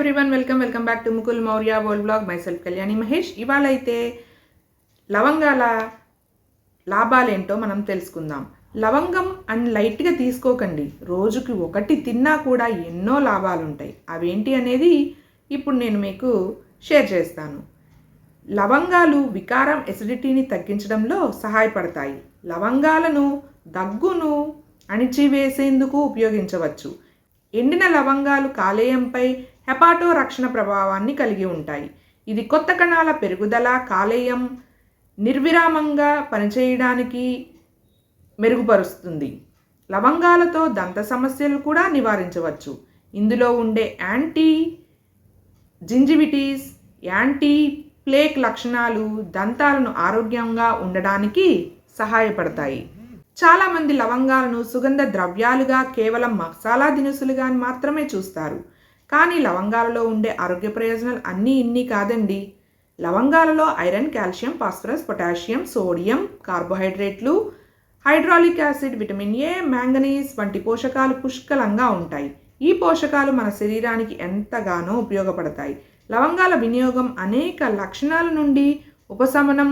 Everyone welcome welcome back to Mukul Maurya world blog myself Kalyani Mahesh ఇవాళ అయితే లవంగాల లాభాలేంటో మనం తెలుసుకుందాం. లవంగం అండ్ లైట్గా తీసుకోకండి. రోజుకి ఒకటి తిన్నా కూడా ఎన్నో లాభాలు ఉంటాయి అవేంటి అనేది ఇప్పుడు నేను మీకు షేర్ చేస్తాను. లవంగాలు వికారం ఎసిడిటీని తగ్గించడంలో సహాయపడతాయి. లవంగాలను దగ్గును అణిచివేసేందుకు ఉపయోగించవచ్చు. ఎండిన లవంగాలు కాలేయంపై హెపాటో రక్షణ ప్రభావాన్ని కలిగి ఉంటాయి. ఇది కొత్త కణాల పెరుగుదల కాలేయం నిర్విరామంగా పనిచేయడానికి మెరుగుపరుస్తుంది. లవంగాలతో దంత సమస్యలు కూడా నివారించవచ్చు. ఇందులో ఉండే యాంటీ జింజివిటీస్ యాంటీ ప్లేక్ లక్షణాలు దంతాలను ఆరోగ్యంగా ఉండడానికి సహాయపడతాయి. చాలామంది లవంగాలను సుగంధ ద్రవ్యాలుగా కేవలం మసాలా దినుసులుగా మాత్రమే చూస్తారు. కానీ లవంగాలలో ఉండే ఆరోగ్య ప్రయోజనాలు అన్నీ ఇన్ని కాదండి. లవంగాలలో iron calcium phosphorus potassium sodium కార్బోహైడ్రేట్లు hydraulic acid vitamin A manganese వంటి పోషకాలు పుష్కలంగా ఉంటాయి. ఈ పోషకాలు మన శరీరానికి ఎంతగానో ఉపయోగపడతాయి. లవంగాల వినియోగం అనేక లక్షణాల నుండి ఉపశమనం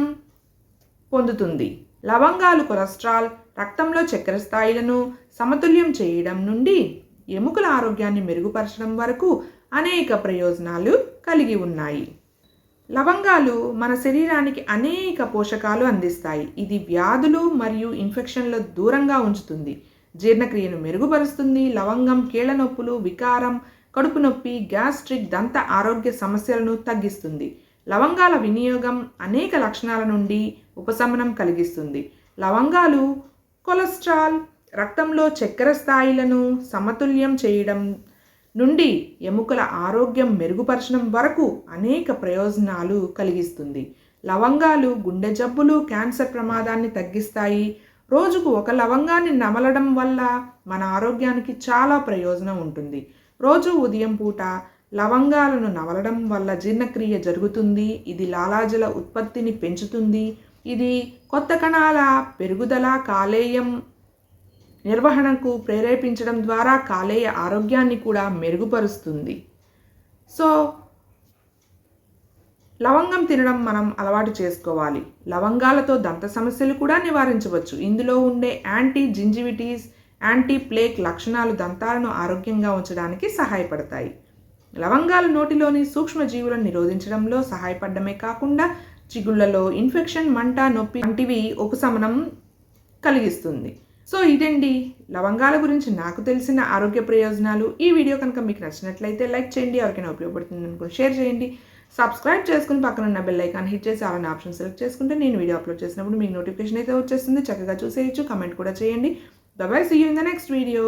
పొందుతుంది. లవంగాలు కొలెస్ట్రాల్ రక్తంలో చక్కెర స్థాయిలను సమతుల్యం చేయడం నుండి ఎముకల ఆరోగ్యాన్ని మెరుగుపరచడం వరకు అనేక ప్రయోజనాలు కలిగి ఉన్నాయి. లవంగాలు మన శరీరానికి అనేక పోషకాలు అందిస్తాయి. ఇది వ్యాధులు మరియు ఇన్ఫెక్షన్ల దూరంగా ఉంచుతుంది. జీర్ణక్రియను మెరుగుపరుస్తుంది. లవంగం కీళ్ళ నొప్పులు వికారం కడుపు నొప్పి గ్యాస్ట్రిక్ దంత ఆరోగ్య సమస్యలను తగ్గిస్తుంది. లవంగాల వినియోగం అనేక లక్షణాల నుండి ఉపశమనం కలిగిస్తుంది. లవంగాలు కొలెస్ట్రాల్ రక్తంలో చక్కెర స్థాయిలను సమతుల్యం చేయడం నుండి ఎముకల ఆరోగ్యం మెరుగుపరచడం వరకు అనేక ప్రయోజనాలు కలిగిస్తుంది. లవంగాలు గుండె జబ్బులు క్యాన్సర్ ప్రమాదాన్ని తగ్గిస్తాయి. రోజుకు ఒక లవంగాన్ని నమలడం వల్ల మన ఆరోగ్యానికి చాలా ప్రయోజనం ఉంటుంది. రోజు ఉదయం పూట లవంగాలను నవలడం వల్ల జీర్ణక్రియ జరుగుతుంది. ఇది లాలాజల ఉత్పత్తిని పెంచుతుంది. ఇది కొత్త కణాల పెరుగుదల కాలేయం నిర్వహణకు ప్రేరేపించడం ద్వారా కాలేయ ఆరోగ్యాన్ని కూడా మెరుగుపరుస్తుంది. సో లవంగం తినడం మనం అలవాటు చేసుకోవాలి. లవంగాలతో దంత సమస్యలు కూడా నివారించవచ్చు. ఇందులో ఉండే యాంటీ జింజివిటీస్ యాంటీ ప్లేక్ లక్షణాలు దంతాలను ఆరోగ్యంగా ఉంచడానికి సహాయపడతాయి. లవంగాలు నోటిలోని సూక్ష్మజీవులను నిరోధించడంలో సహాయపడమే కాకుండా చిగుళ్ళలో ఇన్ఫెక్షన్ మంట నొప్పి వంటివి ఉపశమనం కలిగిస్తుంది. సో ఇదండి. లవంగాల గురించి నాకు తెలిసిన ఆరోగ్య ప్రయోజనాలు. ఈ వీడియో కనుక మీకు నచ్చినట్లయితే లైక్ చేయండి. ఎవరికైనా ఉపయోగపడుతుంది అనుకుని షేర్ చేయండి. సబ్స్క్రైబ్ చేసుకుని పక్కన ఉన్న బెల్ ఐకాన్ హిట్ చేసి అలానే ఆప్షన్ సెలెక్ట్ చేసుకుంటే నేను వీడియో అప్లోడ్ చేసినప్పుడు మీకు నోటిఫికేషన్ అయితే వచ్చేస్తుంది. చక్కగా చూసేయచ్చు. కమెంట్ కూడా చేయండి. Bye see you in the next video